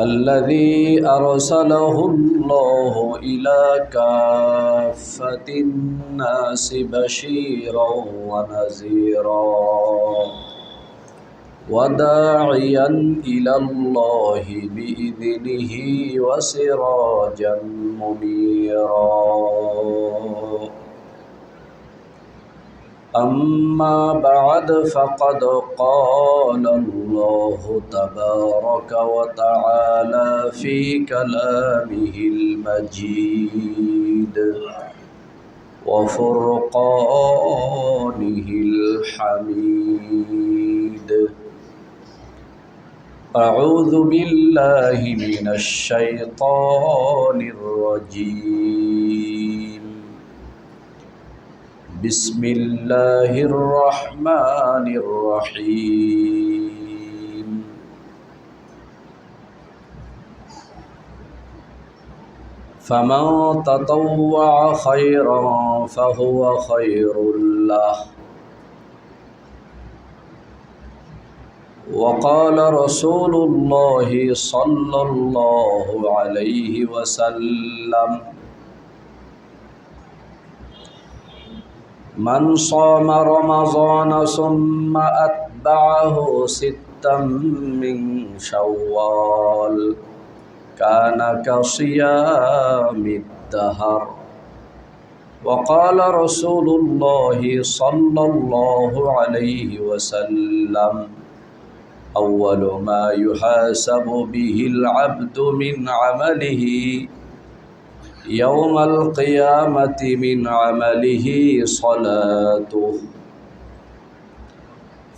الذي أرسله الله إلى كافة الناس بشيرا ونذيرا وداعيا إلى الله بإذنه وسراجا منيرا. أما بعد فقد قال الله تبارك وتعالى في كلامه المجيد وفرقانه الحميد أعوذ بالله من الشيطان الرجيم بسم الله الرحمن الرحيم فمن تطوع خيرا فهو خير له وقال رسول الله صلى الله عليه وسلم من صام رمضان ثم أتبعه ستا من شوال كان كصيام الدهر. وقال رسول الله صلى الله عليه وسلم أول ما يحاسب به العبد من عمله يوم القيامة من عمله صلاته.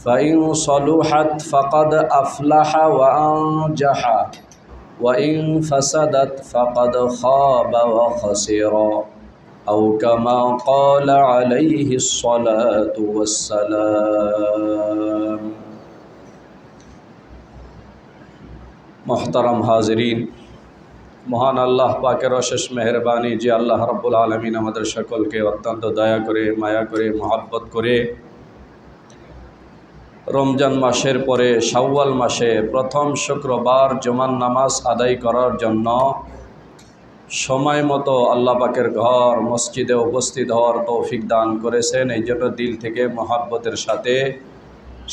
فإن صلحت فقد أفلح وأنجح وإن فسدت فقد خاب وخسر. أو كما قال عليه الصلاة والسلام. محترم حاضرين মহান আল্লাহ পাকের অশেষ মেহরবানি, যে আল্লাহ রব্বুল আলমিন আমাদের সকলকে অত্যন্ত দয়া করে, মায়া করে, মহাব্বত করে রমজান মাসের পরে শাওয়াল মাসে প্রথম শুক্রবার জমান নামাজ আদায় করার জন্য সময় মতো আল্লাহ পাকের ঘর, মসজিদে উপস্থিত হওয়ার তৌফিক দান করেছেন। এই জন্য দিল থেকে মহাব্বতের সাথে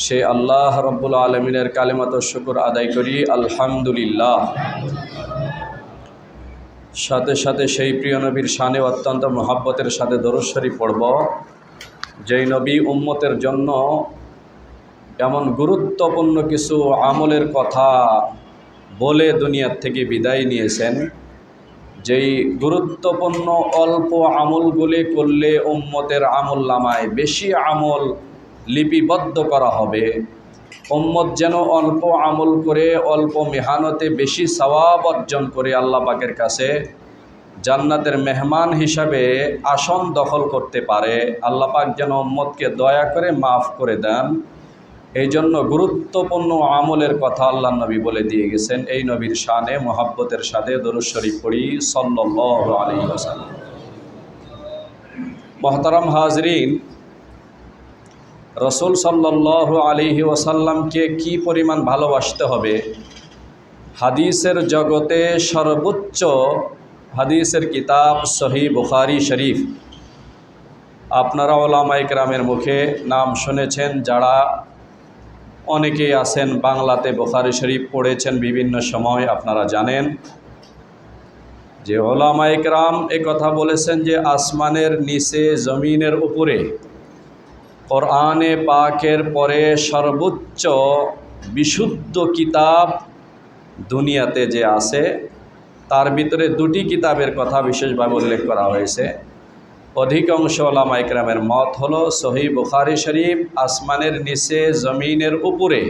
সে আল্লাহ রব্বুল আলমিনের কালেমত শুকুর আদায় করি, আলহামদুলিল্লাহ। সাথে সাথে সেই প্রিয় নবীর শানে অত্যন্ত মহাব্বতের সাথে দরশ্বরী পড়ব। যেই নবী উম্মতের জন্য এমন গুরুত্বপূর্ণ কিছু আমলের কথা বলে দুনিয়ার থেকে বিদায় নিয়েছেন, যেই গুরুত্বপূর্ণ অল্প আমলগুলি করলে উম্মতের আমল নামায় বেশি আমল লিপিবদ্ধ করা হবে উম্মত যেন অল্প আমল করে, অল্প মেহানতে বেশি সওয়াব অর্জন করে আল্লাহ পাকের কাছে জান্নাতের মেহমান হিসাবে আসন দখল করতে পারে। আল্লাহ পাক যেন উম্মতকে দয়া করে মাফ করে দেন। এই জন্য গুরুত্বপূর্ণ আমলের কথা আল্লাহ নবী বলে দিয়ে গেছেন। এই নবীর শানে, মোহাব্বতের সাথে দরুদ শরীফ পড়ি সাল্লাহ আলী ওসাল্লাম মহতারাম হাজরিন রসুল সাল্লাহ আলিহি ওসাল্লামকে কি পরিমাণ ভালোবাসতে হবে? হাদিসের জগতে সর্বোচ্চ হাদিসের কিতাব সহি বুখারি শরীফ। আপনারা ওলামাইক রামের মুখে নাম শুনেছেন, যারা অনেকেই আছেন বাংলাতে বোখারি শরীফ পড়েছেন বিভিন্ন সময়, আপনারা জানেন যে ওলামা একরাম এ কথা বলেছেন যে আসমানের নিচে, জমিনের উপরে কোরআনে পাকের পরে সর্বোচ্চ বিশুদ্ধ কিতাব দুনিয়াতে যে আছে, তার ভিতরে দুটি কিতাবের কথা বিশেষভাবে উল্লেখ করা হয়েছে। অধিকাংশ ওলামা একরামের মত হলো, সহি বুখারি শরীফ আসমানের নিচে জমিনের উপরে।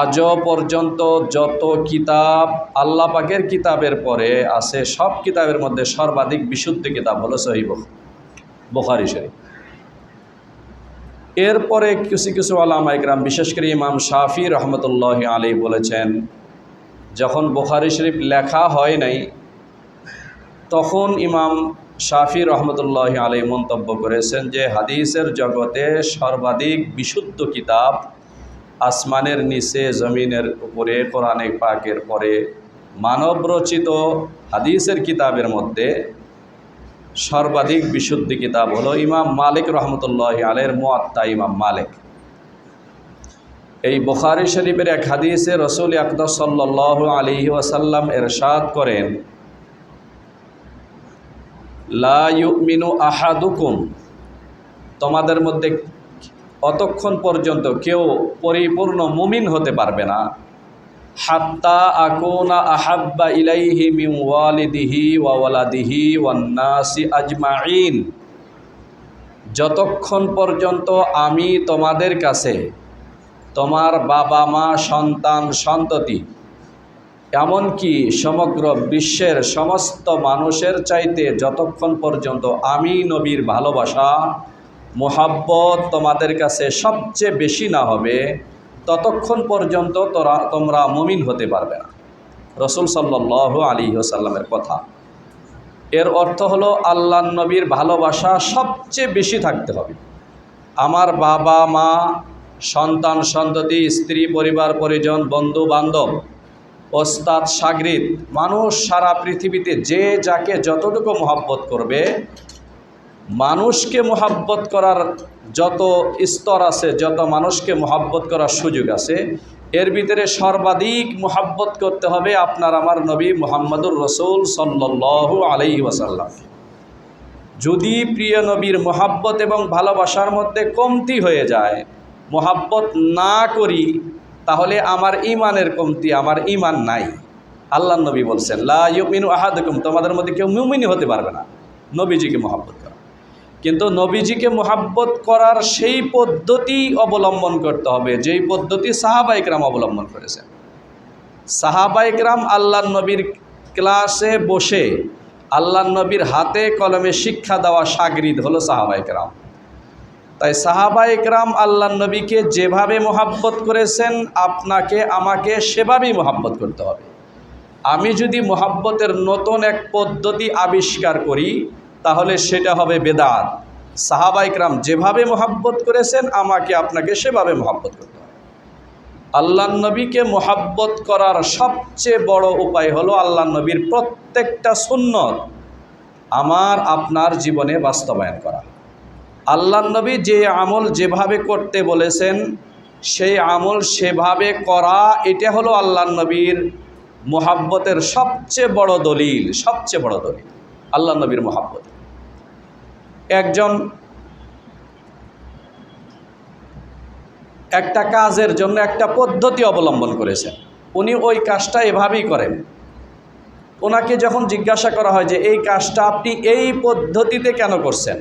আজও পর্যন্ত যত কিতাব আল্লাহ পাকের কিতাবের পরে আছে, সব কিতাবের মধ্যে সর্বাধিক বিশুদ্ধ কিতাব হলো সহি বুখারি শরীফ। এরপরে কিছু কিছু আলামা ইকরাম, বিশেষ করে ইমাম শাফি রহমতুল্লাহ আলী বলেছেন, যখন বুখারি শরীফ লেখা হয় নাই, তখন ইমাম শাফি রহমতুল্লাহ আলী মন্তব্য করেছেন যে, হাদিসের জগতে সর্বাধিক বিশুদ্ধ কিতাব আসমানের নিচে জমিনের উপরে কোরআনে পাকের পরে মানব রচিত হাদিসের কিতাবের মধ্যে সর্বাধিক বিশুদ্ধ কিতাব হলো ইমাম মালিক রহমতুল্লাহ আলের মোয়াত্তা ইমাম মালিক। এই বুখারি শরীফের এক হাদিসে রসুল আকদর সাল্লাহ আলী ওয়াসাল্লাম এরশাদ করেন, লা ইউমিনু আহাদুকুম তোমাদের মধ্যে অতক্ষণ পর্যন্ত কেউ পরিপূর্ণ মুমিন হতে পারবে না। আহাব্বা ইলাইহি ওয়ালিদিহি আজমাইন যতক্ষণ পর্যন্ত আমি তোমাদের কাছে তোমার বাবা মা, সন্তান, সন্ততি, এমনকি সমগ্র বিশ্বের সমস্ত মানুষের চাইতে যতক্ষণ পর্যন্ত আমি নবীর ভালোবাসা, মোহাব্বত তোমাদের কাছে সবচেয়ে বেশি না হবে ততক্ষণ পর্যন্ত তোরা, তোমরা মুমিন হতে পারবে না। রসুল সাল্লাহ আলী ওসাল্লামের কথা। এর অর্থ হলো আল্লাহ নবীর ভালোবাসা সবচেয়ে বেশি থাকতে হবে। আমার বাবা, মা, সন্তান, সন্ততি, স্ত্রী, পরিবার, পরিজন বন্ধু বান্ধব ওস্তাদ, সাগরিদ, মানুষ সারা পৃথিবীতে যে যাকে যতটুকু মোহাব্বত করবে মানুষকে মোহাব্বত করার যত স্তর আছে, যত মানুষকে মোহাব্বত করার সুযোগ আছে, এর ভিতরে সর্বাধিক মোহাব্বত করতে হবে আপনার আমার নবী মোহাম্মদুর রসুল সাল্লু আলাই ওয়াসাল্লাম। যদি প্রিয় নবীর মোহাব্বত এবং ভালোবাসার মধ্যে কমতি হয়ে যায়, মোহাব্বত না করি, তাহলে আমার ইমানের কমতি, আমার ইমান নাই। আল্লাহ নবী বলছেন, লা ইউমিনু আহাদুকুম তোমাদের মধ্যে কেউ মুমিনি হতে পারবে না। নবীজিকে মোহাব্বত কিন্তু নবীজিকে মোহাব্বত করার সেই পদ্ধতি অবলম্বন করতে হবে, যেই পদ্ধতি সাহাবাইকরাম অবলম্বন করেছেন সাহাবাইকরাম আল্লাহ নবীর ক্লাসে বসে আল্লাহ নবীর হাতে কলমে শিক্ষা দেওয়া সাগরিদ হলো সাহাবাইকরাম তাই সাহাবা একরাম আল্লাহ নবীকে যেভাবে মোহাব্বত করেছেন, আপনাকে, আমাকে সেভাবেই মোহাব্বত করতে হবে। আমি যদি মোহাব্বতের নতুন এক পদ্ধতি আবিষ্কার করি তাহলে সেটা হবে বেদাত। সাহাবা একরাম যেভাবে মোহাব্বত করেছেন, আমাকে আপনাকে সেভাবে মোহাব্বত করতে হবে। আল্লাহ নবীকে মোহাব্বত করার সবচেয়ে বড় উপায় হলো আল্লাহ নবীর প্রত্যেকটা সুন্নত আমার আপনার জীবনে বাস্তবায়ন করা। আল্লাহ নবী যে আমল যেভাবে করতে বলেছেন, সেই আমল সেভাবে করা, এটা হলো আল্লাহ নবীর মোহাব্বতের সবচেয়ে বড় দলিল, সবচেয়ে বড় দলিল। আল্লাহ নবীর মোহাব্বত। একজন একটা কাজের জন্য একটা পদ্ধতি অবলম্বন করেছেন। উনি ওই কাজটা এভাবেই করেন। ওনাকে যখন জিজ্ঞাসা করা হয় যে, এই কাজটা আপনি এই পদ্ধতিতে কেন করছেন?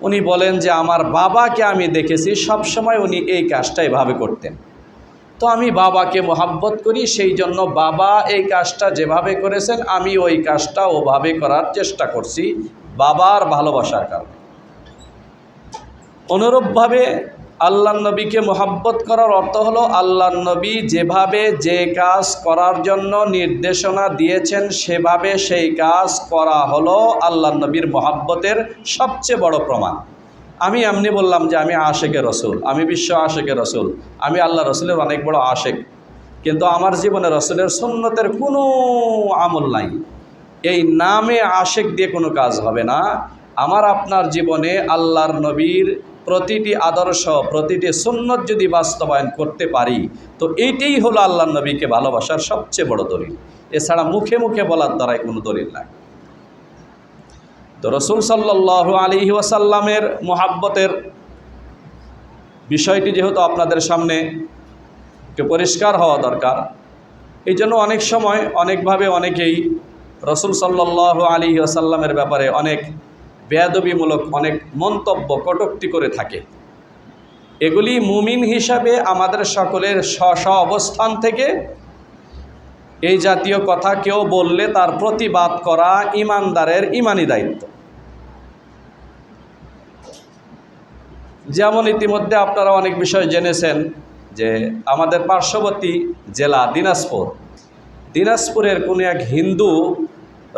উনি বলেন যে, আমার বাবাকে আমি দেখেছি সব সময় উনি এই কাজটা এভাবে করতেন। তো আমি বাবাকে মোহাব্বত করি, সেই জন্য বাবা এই কাজটা যেভাবে করেছেন, আমি ওই কাজটা ওভাবে করার চেষ্টা করছি বাবার ভালোবাসার কারণে। অনুরূপভাবে আল্লাহ নবীকে মোহাব্বত করার অর্থ হলো, আল্লাহ নবী যেভাবে যে কাজ করার জন্য নির্দেশনা দিয়েছেন, সেভাবে সেই কাজ করা হলো আল্লাহ নবীর মোহাব্বতের সবচেয়ে বড় প্রমাণ। আমি এমনি বললাম যে আমি আশেকের রসুল, আমি বিশ্ব আশেকের রসুল, আমি আল্লাহ রসুলের অনেক বড় আশেক। কিন্তু আমার জীবনে রসুলের সুন্নতের কোনো আমল নাই। এই নামে আশেক দিয়ে কোনো কাজ হবে না। আমার আপনার জীবনে আল্লাহর নবীর প্রতিটি আদর্শ, প্রতিটি সুন্নত যদি বাস্তবায়ন করতে পারি, তো এইটাই হলো আল্লাহ নবীকে ভালোবাসার সবচেয়ে বড় দলিল। এছাড়া মুখে মুখে বলার দ্বারাই কোনো দলিল নাই। তো রসুল সাল্লাহ আলী ওয়াসাল্লামের মোহাব্বতের বিষয়টি যেহেতু আপনাদের সামনে পরিষ্কার হওয়া দরকার, এই জন্য অনেক সময় অনেকভাবে অনেকেই রসুল সাল্লাহ আলী আসাল্লামের ব্যাপারে অনেক বেয়াদবিমূলক, অনেক মন্তব্য কটুক্তি করে থাকে। এগুলি মুমিন হিসাবে আমাদের সকলের স্ব অবস্থান থেকে এই জাতীয় কথা কেউ বললে তার প্রতিবাদ করা ইমানদারের ইমানি দায়িত্ব। যেমন ইতিমধ্যে আপনারা অনেক বিষয় জেনেছেন যে আমাদের পার্শ্ববর্তী জেলা দিনাজপুর। দিনাজপুরের কোনো এক হিন্দু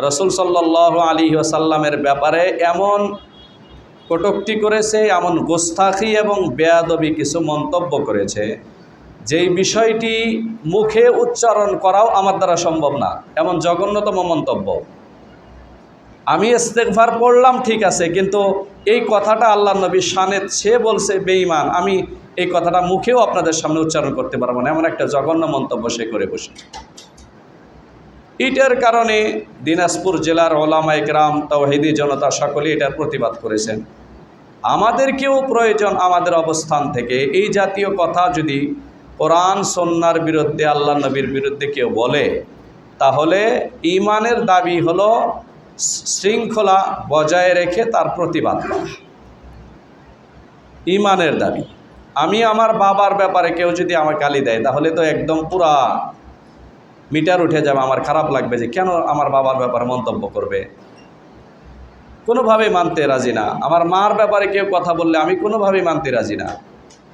রসুল সাল্লাহ আলী আসাল্লামের ব্যাপারে এমন কটুক্তি করেছে, এমন গোস্তাখি এবং বেয়াদবি কিছু মন্তব্য করেছে যেই বিষয়টি মুখে উচ্চারণ করাও আমার দ্বারা সম্ভব না। এমন জঘন্যতম মন্তব্য। আমি ইস্তেকভার পড়লাম ঠিক আছে, কিন্তু এই কথাটা আল্লাহ নবী শানেত সে বলছে, বেঈমান, আমি এই কথাটা মুখেও আপনাদের সামনে উচ্চারণ করতে পারব না। এমন একটা জঘন্য মন্তব্য সে করে বসে। এটার কারণে দিনাজপুর জেলার ওলামা গ্রাম তাওহিদি জনতা সকলে এটার প্রতিবাদ করেছেন। আমাদেরকেও প্রয়োজন আমাদের অবস্থান থেকে। এই জাতীয় কথা যদি কোরআন সন্ন্যার বিরুদ্ধে, আল্লাহ নবীর বিরুদ্ধে কেউ বলে, তাহলে ইমানের দাবি হলো শৃঙ্খলা বজায় রেখে তার প্রতিবাদ ইমানের দাবি। আমি আমার বাবার ব্যাপারে কেউ যদি আমার গালি দেয়, তাহলে তো একদম পুরা মিটার উঠে যাবে, আমার খারাপ লাগবে যে কেন আমার বাবার ব্যাপারে মন্তব্য করবে। কোনোভাবেই মানতে রাজি না। আমার মার ব্যাপারে কেউ কথা বললে আমি কোনোভাবেই মানতে রাজি না।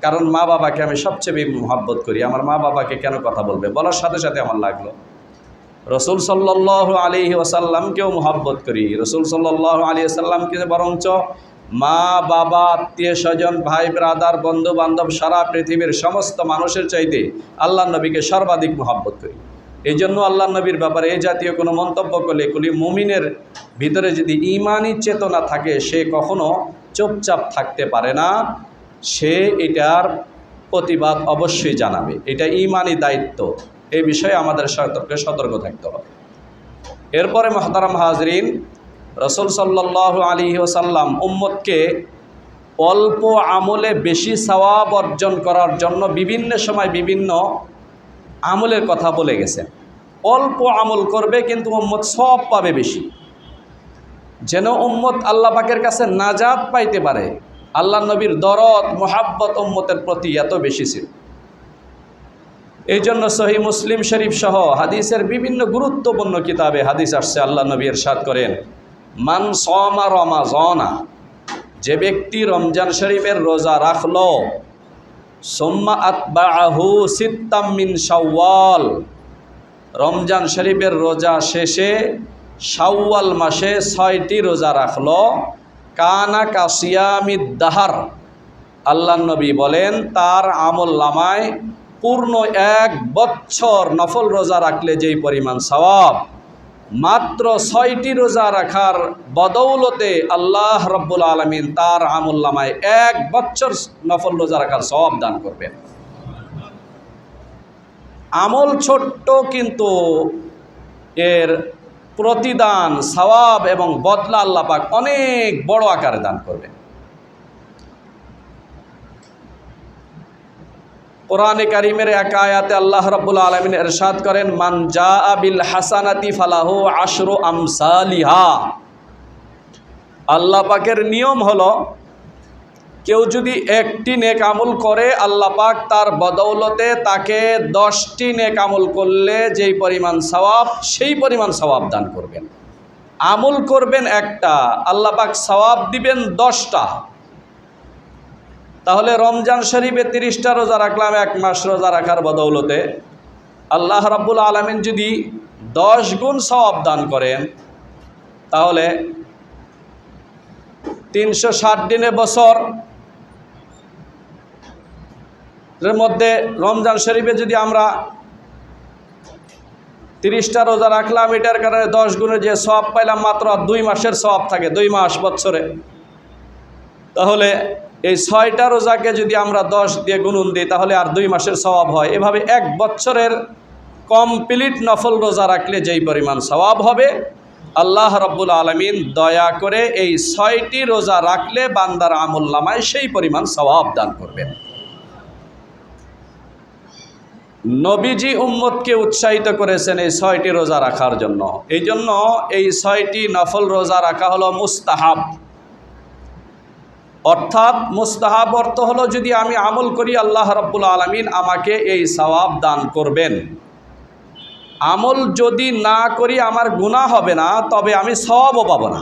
কারণ মা বাবাকে আমি সবচেয়ে বেশি মহাব্বত করি। আমার মা বাবাকে কেন কথা বলবে? বলার সাথে সাথে আমার লাগল। রসুল সাল্লাহ আলী ওসাল্লামকেও মহাব্বত করি। রসুল সাল্লাহ আলী আসাল্লামকে বরঞ্চ মা, বাবা, আত্মীয় স্বজন, ভাই, ব্রাদার বন্ধু বান্ধব সারা পৃথিবীর সমস্ত মানুষের চাইতে আল্লাহ নবীকে সর্বাধিক মহাব্বত করি। এই জন্য আল্লাহ নবীর ব্যাপারে এই জাতীয় কোনো মন্তব্য করলে এগুলি মুমিনের ভিতরে যদি ইমানি চেতনা থাকে, সে কখনো চুপচাপ থাকতে পারে না। সে এটার প্রতিবাদ অবশ্যই জানাবে। এটা ইমানি দায়িত্ব। এই বিষয়ে আমাদের সতর্কে সতর্ক থাকতে হবে। এরপরে মহতারাম হাজরিন, রসুল সাল্লাহ আলী ওসাল্লাম উম্মতকে অল্প আমলে বেশি সওয়াব অর্জন করার জন্য বিভিন্ন সময় বিভিন্ন আমলের কথা বলে গেছেন। অল্প আমল করবে কিন্তু উম্মত সব পাবে বেশি। যেন উম্মত আল্লাহ পাকের কাছে নাজাদ পাইতে পারে। আল্লাহ নবীর দরদ, মোহাব্বত উম্মতের প্রতি এত বেশি ছিল। এই জন্য সহি মুসলিম শরীফ সহ হাদিসের বিভিন্ন গুরুত্বপূর্ণ কিতাবে হাদিস আসছে, আল্লাহ নবী এরশাদ করেন, মান সমা রমা জনা যে ব্যক্তি রমজান শরীফের রোজা রাখল, সোম্মা আতবাহু সিত্তামিন শাওয়াল রমজান শরীফের রোজা শেষে শাওয়াল মাসে ছয়টি রোজা রাখল কানা কাসিয়ামিদ দাহার। আল্লাহ নবী বলেন, তার আমল লামায় পূর্ণ এক বছর নফল রোজা রাখলে যেই পরিমাণ সওয়াব, মাত্র ছয়টি রোজা রাখার বদৌলতে আল্লাহ রব্বুল আলমিন তার আমুল্লামায় এক বছর নফল রোজা রাখার সব দান করবেন। আমল ছোট্ট কিন্তু এর প্রতিদান, সওয়াব এবং বদলা আল্লাহ পাক অনেক বড় আকারে দান করবেন। কোরআনে কারিমের এক আয়াতে আল্লাহ রব্বুল আলমিন এরশাদ করেন, মান জা আবিল হাসানাতি ফালাহু আশরু আমসালিহা। আল্লাহ পাকের নিয়ম হলো কেউ যদি একটি নেক আমল করে, আল্লাহ পাক তার বদৌলতে তাকে দশটি নেক আমল করলে যেই পরিমাণ সওয়াব, সেই পরিমাণ সওয়াব দান করবেন। আমল করবেন একটা, আল্লাহ পাক সওয়াব দিবেন দশটা। তাহলে রমজান শরীফে তিরিশটা রোজা রাখলাম, এক মাস রোজা রাখার বদৌলতে। আল্লাহ রাব্বুল আলমিন যদি দশ গুণ সওয়াব দান করেন, তাহলে তিনশো ষাট দিনে বছর এর মধ্যে রমজান শরীফে যদি আমরা তিরিশটা রোজা রাখলাম, এটার কারণে দশ গুণে যে সব পাইলাম মাত্র দুই মাসের সব থাকে, দুই মাস বছরে। তাহলে এই ছয়টা রোজাকে যদি আমরা দশ দিয়ে গুনুন দিই, তাহলে আর দুই মাসের স্বভাব হয়। এভাবে এক বছরের কমপ্লিট নফল রোজা রাখলে যেই পরিমাণ স্বভাব হবে, আল্লাহ রব্বুল আলমিন দয়া করে এই ছয়টি রোজা রাখলে বান্দার আমুল্লামায় সেই পরিমাণ স্বভাব দান করবেন। নবীজি উম্মতকে উৎসাহিত করেছেন এই ছয়টি রোজা রাখার জন্য। এই জন্য এই ছয়টি নফল রোজা রাখা হলো মুস্তাহাব। অর্থাৎ মুস্তাহাব অর্থ হলো যদি আমি আমল করি, আল্লাহ রব্বুল আলমিন আমাকে এই সওয়াব দান করবেন। আমল যদি না করি আমার গুণা হবে না, তবে আমি সওয়াবও পাব না।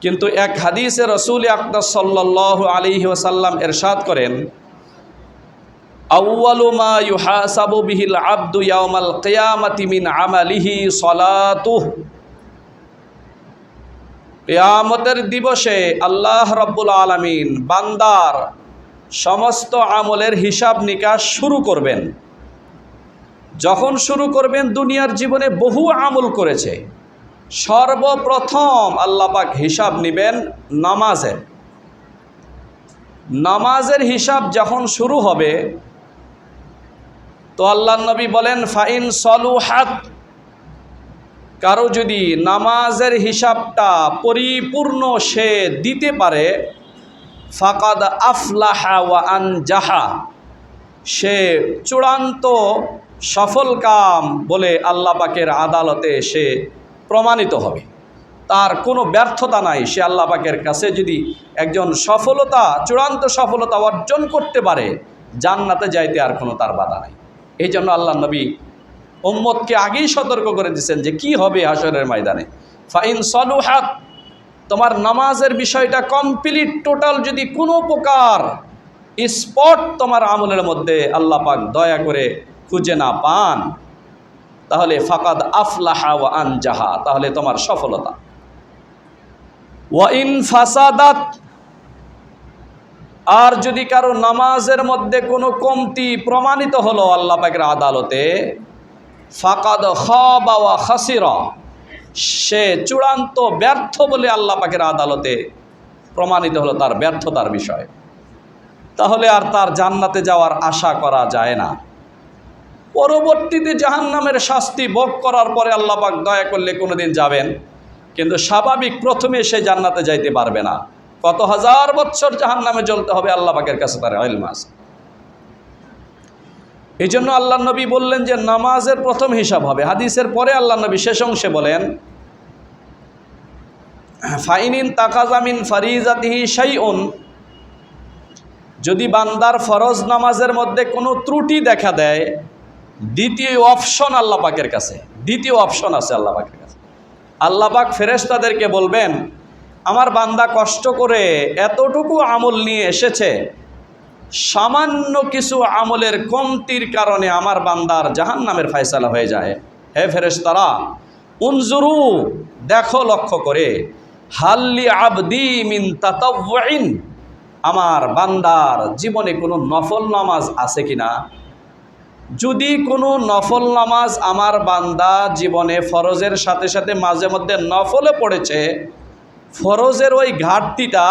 কিন্তু এক হাদিসে রসুল আকদার সাল্লাহ আলী ওসাল্লাম এরশাদ করেন আউ্বালু মা ইউহাসাবু বিহিল আব্দু ইয়াউমাল কিয়ামাতি মিন আমালিহি সলাতুহ। কিয়ামতের দিবসে আল্লাহ রব্বুল আলামিন বান্দার সমস্ত আমলের হিসাব নিকাশ শুরু করবেন। যখন শুরু করবেন, দুনিয়ার জীবনে বহু আমল করেছে। সর্বপ্রথম আল্লাহ পাক হিসাব নেবেন নামাজের। নামাজের হিসাব যখন শুরু হবে তো আল্লাহ নবী বলেন, ফাইন সলুহাত। কারও যদি নামাজের হিসাবটা পরিপূর্ণ সে দিতে পারে, ফাকাদ আফলাহা ওয়া আনজাহা। সে চূড়ান্ত সফল কাম বলে আল্লাহ পাকের আদালতে সে প্রমাণিত হবে। তার কোনো ব্যর্থতা নাই, সে আল্লাহ পাকের কাছে যদি একজন সফলতা, চূড়ান্ত সফলতা অর্জন করতে পারে, জান্নাতে যাইতে আর কোনো তার বাধা নাই। এই জন্য আল্লাহ নবী ওম্মদকে আগেই সতর্ক করে দিচ্ছেন যে কি হবে হাসরের ময়দানে। ফাইন সলুহাত, তোমার নামাজের বিষয়টা কমপ্লিট, টোটাল যদি কোনো প্রকার স্পট তোমার আমলের মধ্যে আল্লাহ পাক দয়া করে খুঁজে না পান, তাহলে ফাকাদ আফলাহা ওয়া আনজাহা, তাহলে তোমার সফলতা। ওয়া ইন ফাসাদাত আর যদি কারও নামাজের মধ্যে কোনো কমতি প্রমাণিত হলো আল্লাহ পাকের আদালতে, ফাকাদ খাবা খাসিরা, সে চূড়ান্ত ব্যর্থ বলে আল্লাহ পাকের আদালতে প্রমাণিত হলো তার ব্যর্থতার বিষয়। তাহলে আর তার জান্নাতে যাওয়ার আশা করা যায় না। পরবর্তীতে জাহান্নামের শাস্তি ভোগ করার পরে আল্লাহ পাক দয়া করলে কোনোদিন যাবেন, কিন্তু স্বাভাবিক প্রথমে সে জান্নাতে যাইতে পারবে না। কত হাজার বছর জাহান নামে জ্বলতে হবে আল্লাহ পাকের কাছে তার মাস এই জন্য আল্লাহ নবী বললেন যে নামাজের প্রথম হিসাব হবে। হাদিসের পরে আল্লাহ নবী শেষ অংশে বলেন, ফাইনিন তাকাজামিন ফারিজাতিহি শাইউন। যদি বান্দার ফরজ নামাজের মধ্যে কোনো ত্রুটি দেখা দেয়, দ্বিতীয় অপশন আল্লাহ পাকের কাছে। দ্বিতীয় অপশন আছে আল্লাহ পাকের কাছে। আল্লাহ পাক ফেরেশতাদেরকে বলবেন আমার বান্দা কষ্ট করে এতটুকু আমল নিয়ে এসেছে, সামান্য কিছু আমলের কমতির কারণে আমার বান্দার জাহান নামের ফয়সালা হয়ে যায়। হে ফেরেশতারা, উনজুরু, দেখো লক্ষ্য করে। হাল্লি আবদি মিন তাতাওয়াইন আমার বান্দার জীবনে কোনো নফল নামাজ আছে কি না যদি কোনো নফল নামাজ আমার বান্দা জীবনে ফরজের সাথে সাথে মাঝে মধ্যে নফলে পড়েছে ফরজের ওই ঘাটতিটা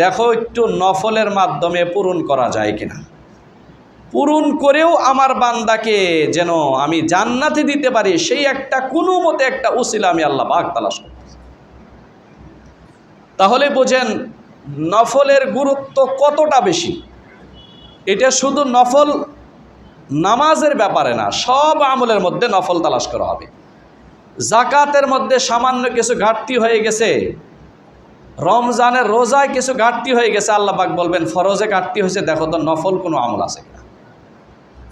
দেখো একটু নফলের মাধ্যমে পূরণ করা যায় কিনা। পূরণ করেও আমার বান্দাকে যেন আমি জান্নাতে দিতে পারি, সেই একটা কোনো মতে একটা উসিলা আমি আল্লাহ পাক তালাশ করতেছি তাহলে বোঝেন নফলের গুরুত্ব কতটা বেশি? এটা শুধু নফল নামাজের ব্যাপারে না, সব আমলের মধ্যে নফল তালাশ করা হবে। জাকাতের মধ্যে সামান্য কিছু ঘাটতি হয়ে গেছে। রমজানের রোজায় কিছু ঘাটতি হয়ে গেছে, আল্লাহ পাক বলবেন, ফরজে ঘাটতি হয়েছে, দেখো তো নফল কোনো আমল আছে কিনা।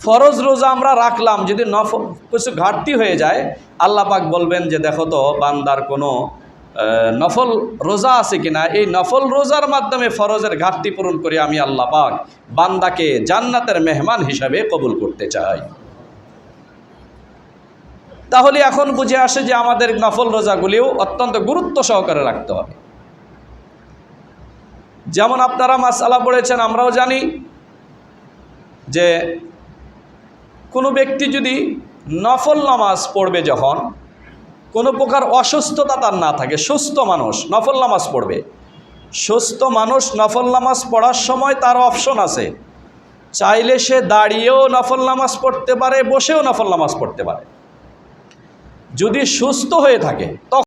ফরজ রোজা আমরা রাখলাম, যদি নফল কিছু ঘাটতি হয়ে যায়, আল্লাহ পাক বলবেন যে, দেখো তো বান্দার কোনো নফল রোজা আছে কিনা, এই নফল রোজার মাধ্যমে ফরজের ঘাটতি পূরণ করে আমি আল্লাহ পাক বান্দাকে জান্নাতের মেহমান হিসাবে কবুল করতে চাই। তাহলে এখন বুঝে আসে যে আমাদের নফল রোজাগুলিও অত্যন্ত গুরুত্ব সহকারে রাখতে হবে। যেমন আপনারা মাসালা পড়েছেন, আমরাও জানি যে কোনো ব্যক্তি যদি নফল নামাজ পড়বে যখন, কোনো প্রকার অসুস্থতা তার না থাকে, সুস্থ মানুষ নফল নামাজ পড়বে। সুস্থ মানুষ নফল নামাজ পড়ার সময় তার অপশন আছে। চাইলে সে দাঁড়িয়েও নফল নামাজ পড়তে পারে, বসেও নফল নামাজ পড়তে পারে। যদি সুস্থ হয়ে থাকে তখন